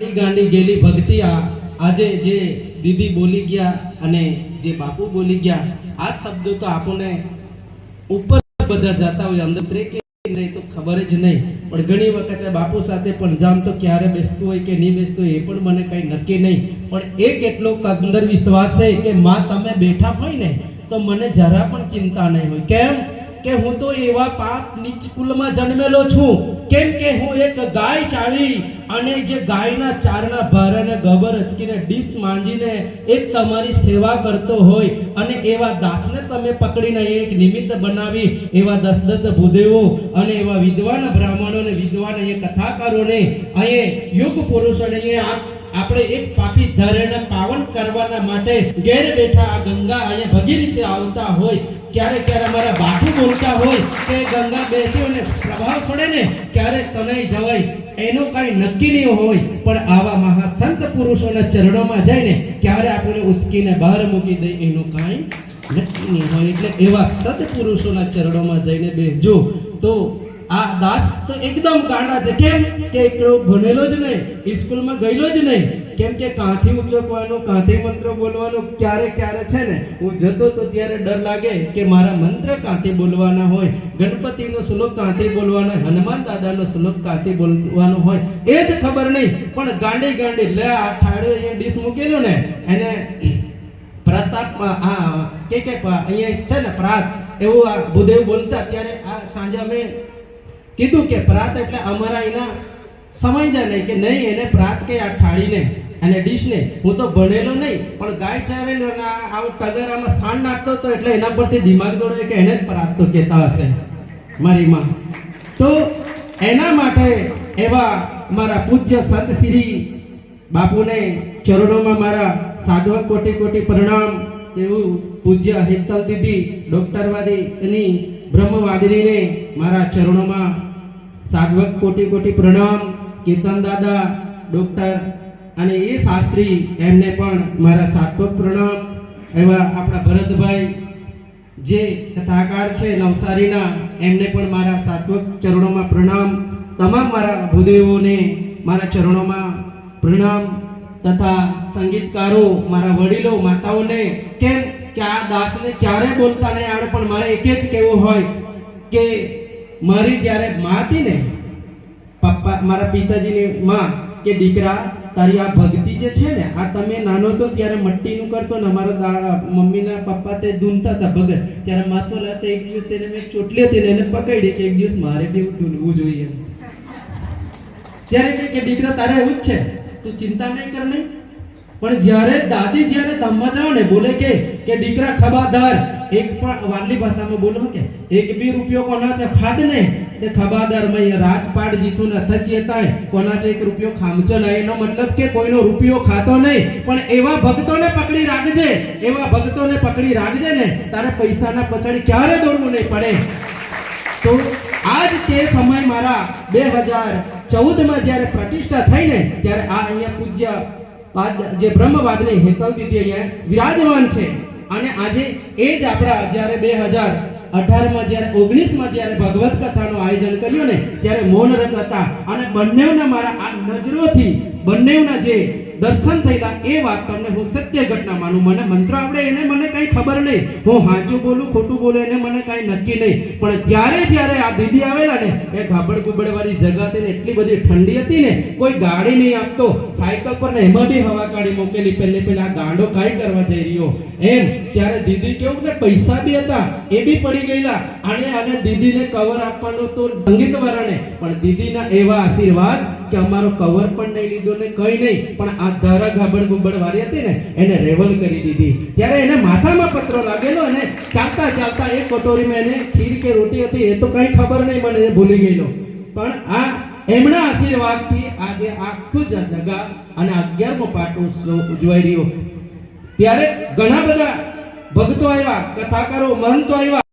ગાંડી ગેલી ભક્તિ આ આજે જે દીદી બોલી ગયા અને જે બાપુ બોલી ગયા, આ શબ્દો તો આપણને ઉપર બધા જતા હોય, અંદર કે નહીં તો ખબર જ નહીં. પણ ઘણી વખતે બાપુ સાથે પણ જામ તો ક્યારે બેસતું હોય કે નહીં બેસતું હોય એ પણ મને કઈ નક્કી નહીં. પણ એક એટલો અંદર વિશ્વાસ છે કે માં તમે બેઠા હોય ને, તો મને જરા પણ ચિંતા નહીં હોય. કેમ? કે હું તો એવા પાપ નીચ કુલમાં જન્મેલો છું. કેમ કે હું એક ગાય ચાલી અને જે ગાયના ચારના ભારને ગબર અચકીને ડીશ માંજીને એક તમારી સેવા કરતો હોય અને એવા દાસને તમે પકડીને એક નિમિત્ત બનાવી, એવા દસ દસ ભૂદેવો અને એવા વિદ્વાન બ્રાહ્મણો અને વિદ્વાન એ કથાકારોને અહીં યુગ પુરુષોને અહીંયા આપણે એક પાપી ધરેને પાવન કરવાના માટે ઘેર બેઠા આ ગંગા અહીંયા ભગી રીતે આવતા હોય ક્યારેક ક્યારે અમારા બાથું બોલતા હોય કે ગંગા બેસી અને પ્રભાવ છોડે ને, ક્યારેક તનાઈ જવાય. એનું કાંઈ નક્કી નહીં હોય, પણ આવા મહાસંત પુરુષોના ચરણોમાં જઈને ક્યારે આપણે ઉચકીને બહાર મૂકી દઈ એનું કાંઈ નક્કી નહીં હોય. એટલે એવા સત્પુરુષોના ચરણોમાં જઈને બેસજો. તો આ દાસ તો એકદમ ગાંડા છે. કેમ? કે એકલો ભણેલો જ નહીં સ્કૂલમાં ગયેલો જ નહીં. કેમ કે કાંથી ઉચકવાનું કાંથી મંત્ર બોલવાનું, ક્યારે ક્યારે છે ને, હું જતો તો ત્યારે ડર લાગે કે મારા મંત્ર કાંથી બોલવાના હોય, ગણપતિનો શ્લોક કાંથી બોલવાનો હોય, હનુમાન દાદાનો શ્લોક કાંથી બોલવાનો હોય, એ જ ખબર નહીં. પણ ગાંડી ગાંડી, લે આ ઠાડ્યો અહીંયા ડીશ મૂકેલું ને, એને પ્રતાપ આ કે કે અહીંયા છે ને પ્રાત, એવું આ બુધેવ બોલતા ત્યારે આ સાંજે અમે કીધું કે પ્રાત એટલે અમારા એના સમય જાય નહીં, કે નહીં એને પ્રાત કે આ થાળીને અને ડીશને. હું તો ભણેલો નહીં, પણ ગાય ચારેલો આવું ટગરામાં સાંડ નાખતો હતો એટલે એના પરથી દિમાગ દોડે કે એને જ પ્રાત તો કહેતા હશે મારી માં. તો એના માટે એવા મારા પૂજ્ય સંત શ્રી બાપુને ચરણોમાં મારા સાધવક કોટી કોટી પ્રણામ તેવું પૂજ્ય હેતલ દીદી, ડોક્ટરવાદી એની બ્રહ્મવાદીને મારા ચરણોમાં સાધવક કોટી કોટી પ્રણામ, કીર્તન દાદા, ડોક્ટર અને એ શાસ્ત્રી એમને પણ મારા સાત્વક પ્રણામ એવા આપણા ભરતભાઈ જે કથાકાર છે નવસારીના, એમને પણ મારા સાત્વક ચરણોમાં પ્રણામ. તમામ મારા ભૂદેવોને મારા ચરણોમાં પ્રણામ તથા સંગીતકારો, મારા વડીલો, માતાઓને કેમ કે આ દાસને ક્યારે બોલતા નહીં આવડે પણ મારે એક જ કહેવું હોય કે મારી જ્યારે માં હતી ને, પપ્પા, મારા પિતાજીની માં કે દીકરા, તારી આ ભક્તિ જે છે ને, આ તમે નાનો તો ત્યારે મટ્ટીનું કરતો ને, અમારા દા મમ્મીના પપ્પા તે ધૂનતા હતા ભગત. ત્યારે માથો લાતા એક દિવસ તેને મેં ચોટલી હતી ને એને પકડી કે એક દિવસ મારે બી એવું ધૂનવું જોઈએ. ત્યારે કે દીકરા તારે એવું જ છે. તું ચિંતા નહીં કર નહીં. પણ જ્યારે દાદી જ્યારે તમવા જાવ ને, બોલે કે કે દીકરા ખબાદાર. એક પણ વારલી ભાષામાં બોલો કે, એક બી રૂપિયો કોના છે? ખાદ ને. તે ખબાદાર મય રાજપાટ જીથું ન થચી કોના છે એક રૂપિયો? ખામચો નહીં એનો મતલબ કે કોઈનો રૂપિયો ખાતો નહીં. પણ એવા ભક્તોને પકડી રાખજે. એવા ભક્તોને પકડી રાખજે ને. તારે પૈસાના પછાડી ક્યારે દોડવું નહીં પડે? તો આજ તે સમય મારા બે હજાર ચૌદમાં જ્યારે પ્રતિષ્ઠા થઈ ને, ત્યારે આ અહીંયા પૂજ્ય જે બ્રહ્મવાદની હેતલ દીદી અહીંયા, વિરાજમાન છે. અને આજે એ જ આપણા જ્યારે બે હજાર અઢારમાં, જ્યારે ઓગણીસમાં જ્યારે ભગવત કથાનું આયોજન કર્યું ને, ત્યારે મૌનરત હતા. અને બંનેવના મારા આ નજરોથી બંનેવના જે દર્શન થયેલા એ વાત તમને હું સત્ય ઘટના માનું. મને મંત્ર આવડે એને મને કઈ ખબર નહીં. હું સાચું બોલું, ખોટું બોલું એને મને કઈ નક્કી નહીં. પણ ત્યારે જ્યારે આ દીદી આવેલા ને, એ ગાબડ ગુબડ વાળી જગા હતી એટલી બધી ઠંડી હતી ને, કોઈ ગાડી નહીં આપતો. સાયકલ પર ને એમાં બી હવા કાઢી મૂકેલી. પહેલે પહેલા ગાંડો કઈ કરવા જઈ રહ્યો. એમ, ત્યારે દીદી કેવું ને, પૈસા બી હતા, એ બી પડી ગયેલા. અને આને દીદીને કવર આપવાનો તો સંગીત વાળાને પણ દીદીના એવા આશીર્વાદ કે અમારો કવર પણ નહીં લીધો ને કઈ નહીં, પણ આ ધારા ગાબડ ગુબડ વાળી હતી ને, એને રેવલ કરી દીધી. ત્યારે એને માથામાં પતરો લાગેલો અને ચાલતા ચાલતા એ કટોરીમાં એને ખીર કે રોટી હતી, એ તો કઈ ખબર નહીં મને, એ ભૂલી ગયેલો. પણ આ એમના આશીર્વાદથી આજે આખું જ જગા અને અગિયારમો પાટો ઉજવાઈ રહ્યો. ત્યારે ઘણા બધા ભક્તો આવ્યા, કથાકારો, મહંતો આવ્યા.